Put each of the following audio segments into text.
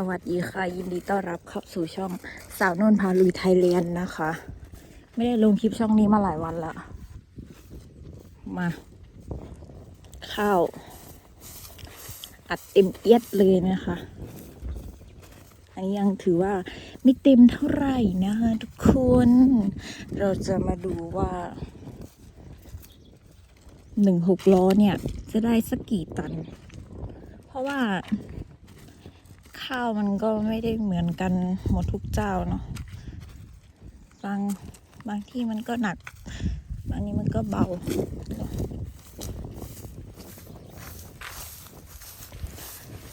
สวัสดีค่ะ ยินดีต้อนรับเข้าสู่ช่องสาวนนท์พาลุยไทยแลนด์นะคะ ไม่ได้ลงคลิปช่องนี้มาหลายวันละมา ข้าว อัดเต็มเอียดเลยนะคะ อันนี้ยังถือว่าไม่เต็มเท่าไหร่นะคะทุกคน เราจะมาดูว่าหนึ่งหกล้อเนี่ย จะได้สักกี่ตัน เพราะว่า ข้าวมันก็ไม่ได้เหมือนกันหมดทุกเจ้าเนาะบางบางที่มันก็หนัก บางนี้มันก็เบา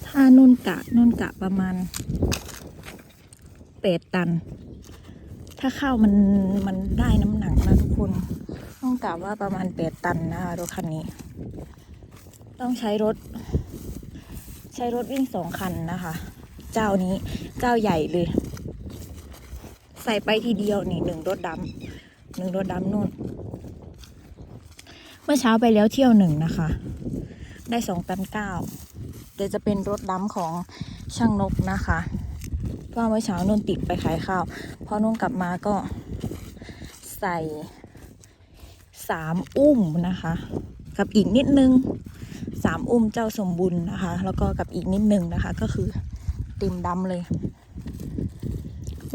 ถ้านุ่นกะนุ่นกะประมาณแปดตัน ถ้าข้าวมันมันได้น้ำหนักนะทุกคน ต้องกะว่าประมาณแปดตันนะคะรถคันนี้ ต้องใช้รถ ใช้รถวิ่งสองคันนะคะ เจ้านี้ เจ้าใหญ่เลย ใส่ไปทีเดียวนี่หนึ่งรถดำหนึ่งรถดำนู่น เมื่อเช้าไปแล้วเที่ยวหนึ่งนะคะ ได้สองตันเก้าเดี๋ยวจะเป็นรถดำของช่างนกนะคะเพราะเมื่อเช้านุ่นติดไปขายข้าวพอนุ่นกลับมาก็ใส่สามอุ้มนะคะ กับอีกนิดนึงสามอุ้มเจ้าสมบุญนะคะ แล้วก็กับอีกนิดนึงนะคะก็คือ ต็มดำเลย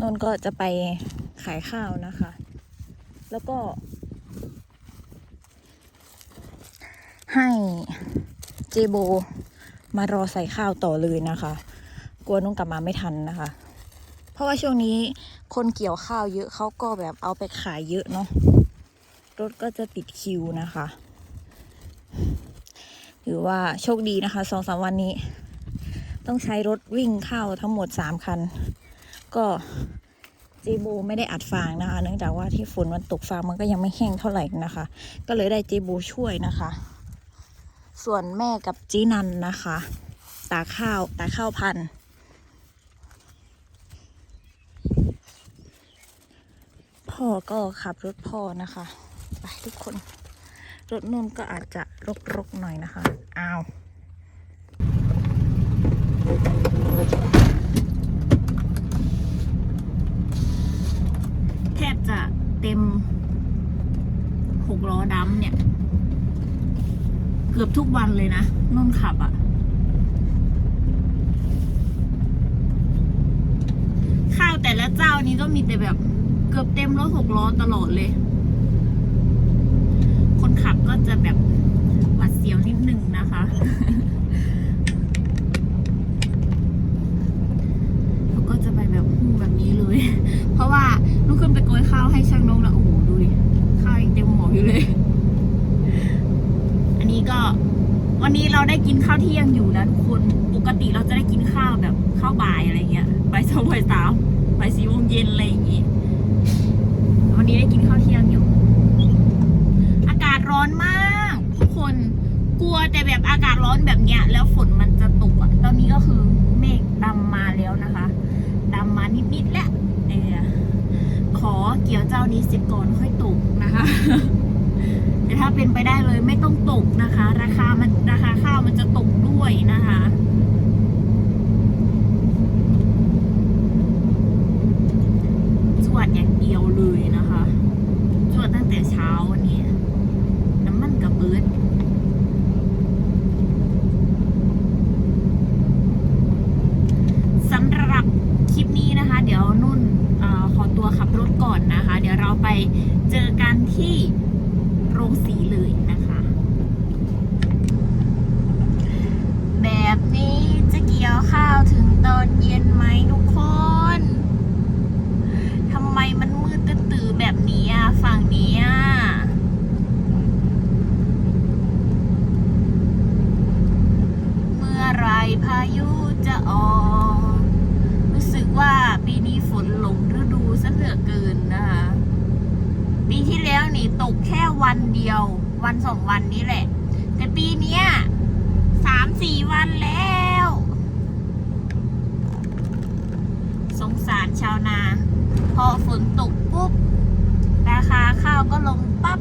นนก็จะไปขายข้าวนะคะ แล้วก็ ให้เจโบมารอใส่ข้าวต่อเลยนะคะ กลัวนุ่งกลับมาไม่ทันนะคะ เพราะว่าช่วงนี้คนเกี่ยวข้าวเยอะเขาก็แบบเอาไปขายเยอะเนาะรถก็จะติดคิวนะคะ ถือว่าโชคดีนะคะสองสามวันนี้ ต้องใช้รถวิ่งเข้าทั้งหมดสามคัน ก็จโบไม่ได้อัดฟางนะคะ เนื่องจากว่าที่ฝนมันตกฟางมันก็ยังไม่แห้งเท่าไหร่นะคะ ก็เลยได้จโบช่วยนะคะ ส่วนแม่กับจีนันนะคะ ตาข้าวตาข้าวพันธุ์พ่อก็ขับรถพ่อนะคะ ไปทุกคน รถนุ่นก็อาจจะรกๆหน่อยนะคะ อ้าว แทบจะเต็มหกล้อดำเนี่ย เกือบทุกวันเลยนะนุ่นขับอะ่ะ ข้าวแต่ละเจ้านี้ก็มีแต่แบบเกือบเต็มรถหกล้อตลอดเลย คนขับก็จะแบบหวัดเสียวนิดนึงนะคะ เขาก็จะไปแบบหูแบบนี้เลย เพราะว่าลูกขึ้นไปโกยข้าวให้ช่างนกนะโอ้โหดูดิข้าวยังเต็มหัวอยู่เลย อันนี้ก็ วันนี้เราได้กินข้าวเที่ยงอยู่นะทุกคนปกติเราจะได้กินข้าวแบบข้าวบ่ายอะไรเงี้ยบ่ายสองบ่ายสามบ่ายสี่โมงเย็นอะไรอย่างงี้วันนี้ได้กินข้าวเที่ยงอยู่ อากาศร้อนมากทุกคนกลัวแต่แบบอากาศร้อนแบบเนี้ย แล้วฝนมันจะตกอะตอนนี้ก็คือเมฆดำมาแล้วนะคะดำมานิดๆแล้วเออขอเกี่ยวเจ้านี้เสร็จก่อนค่อยตกนะคะ แต่ถ้าเป็นไปได้เลยไม่ต้องตกนะคะ ราคามันราคาข้าวมันจะตกด้วยนะคะ สวดอย่างเดียวเลยนะคะสวดตั้งแต่เช้าวันนี้ น้ำมันกับเบิร์ดสำหรับคลิปนี้นะคะ เดี๋ยวนุ่นเออขอตัวขับรถก่อนนะคะ เดี๋ยวเราไปเจอกันที่โรงสีเลยนะคะ แบบนี้จะเกี่ยวข้าวถึงตอนเย็นไหมทุกคน ทำไมมันมืดตื้อๆแบบนี้อะ ฝั่งนี้อะ เมื่อไหร พายุจะออก รู้สึกว่าปีนี้ฝนหลงฤดูซะเหลือเกินนะคะ ปีที่แล้วนี่ตกแค่วันเดียว วันสองวันนี้แหละ แต่ปีเนี้ยสามสี่วันแล้ว สงสารชาวนา พอฝนตกปุ๊บ ราคาข้าวก็ลงปั๊บ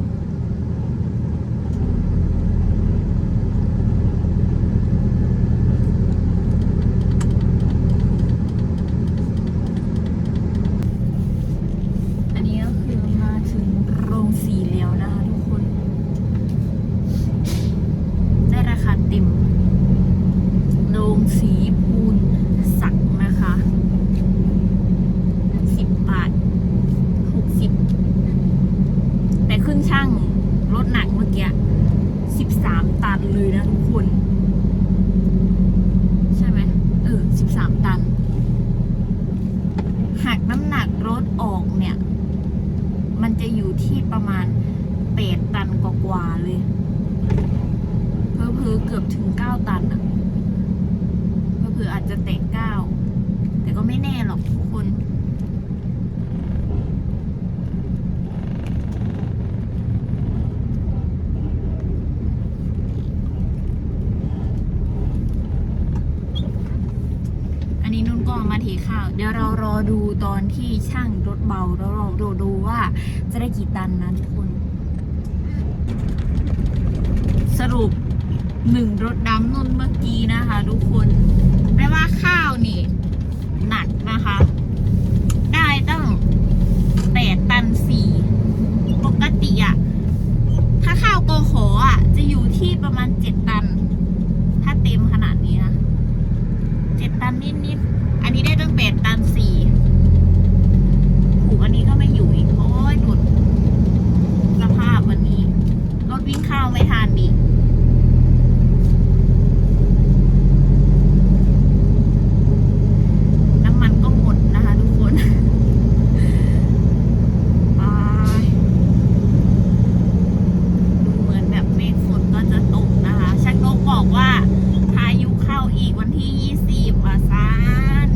ถออกเนี่ย มันจะอยู่ที่ประมาณแปดตันกว่าเลยเพื่อเกือบถึงเก้าตันอะเพื่ออาจจะเตะเก้า ข้าว เดี๋ยวเรารอดูตอนที่ช่างรถเบาแล้วเราดูดูว่าจะได้กี่ตันนะทุกคน สรุปหนึ่งรถดำนุ่นเมื่อกี้นะคะ ทุกคนแปลว่าข้าวนี่ หนักนะคะ ได้ตั้งแปดตันสี่ปกติอะถ้าข้าวโกโขอะจะอยู่ที่ประมาณเจ็ดตัน ถ้าเต็มขนาดนี้นะ เจ็ดตันนิดๆ อันนี้ได้ตั้งแปดตันสี่ผูกอันนี้ก็ไม่อยู่อีก โอ้ยหลุดสภาพวันนี้ รถวิ่งเข้าวไม่ทันดิน้ำมันก็หมดนะคะทุกคน ไปดูเหมือนแบบเมฆฝนก็จะตกนะคะ ช่างนกบอกว่าพายุเข้าอีกวันที่ 20อะซาน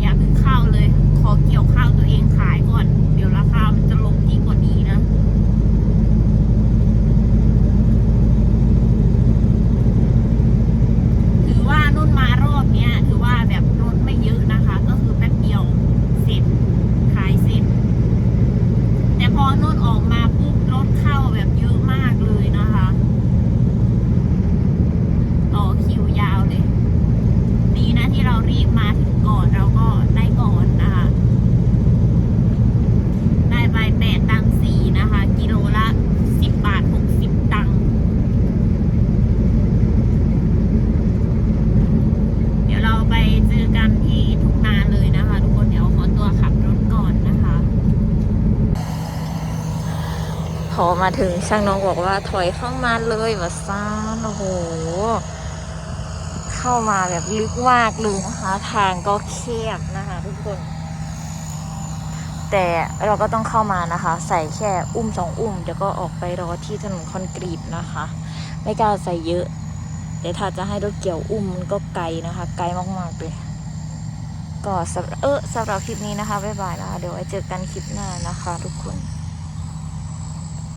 อย่าเพิ่งเข้าเลย ขอเกี่ยวข้าวตัวเองขายก่อน เดี๋ยวราคามันจะลงยิ่งกว่านี้นะ ถือว่านุ่นมารอบเนี้ย ถือว่าแบบรถไม่เยอะนะคะ ก็คือแป๊บเดียวเสร็จขายเสร็จ แต่พอนุ่นออกมาปุ๊บรถเข้าแบบเยอะมากเลยนะคะ ต่อคิวยาวเลย ดีนะที่เรารีบมาถึงก่อนเราก็ได้ก่อนนะคะ ได้ใบแปดตังค์สี่นะคะ กิโลละสิบบาทหกสิบตังค์ เดี๋ยวเราไปเจอกันที่ทุ่งนาเลยนะคะ ทุกคนเดี๋ยวขอตัวขับรถก่อนนะคะ พ อมาถึงช่างน้องบอกว่าถอยเข้ามาเลยว่าซ่านโอ้โห เข้ามาแบบลึกมากเลยนะคะ ทางก็แคบนะคะทุกคน แต่เราก็ต้องเข้ามานะคะ ใส่แค่อุ้มสองอุ้มเดี๋ยวก็ออกไปรอที่ถนนคอนกรีตนะคะ ไม่กล้าใส่เยอะแต่ถ้าจะให้รถเกี่ยวอุ้มมันก็ไกลนะคะ ไกลมากๆเลยก็สำหรับเออสำหรับคลิปนี้นะคะบ๊ายบายนะคะเดี๋ยวไว้เจอกันคลิปหน้านะคะ ทุกคน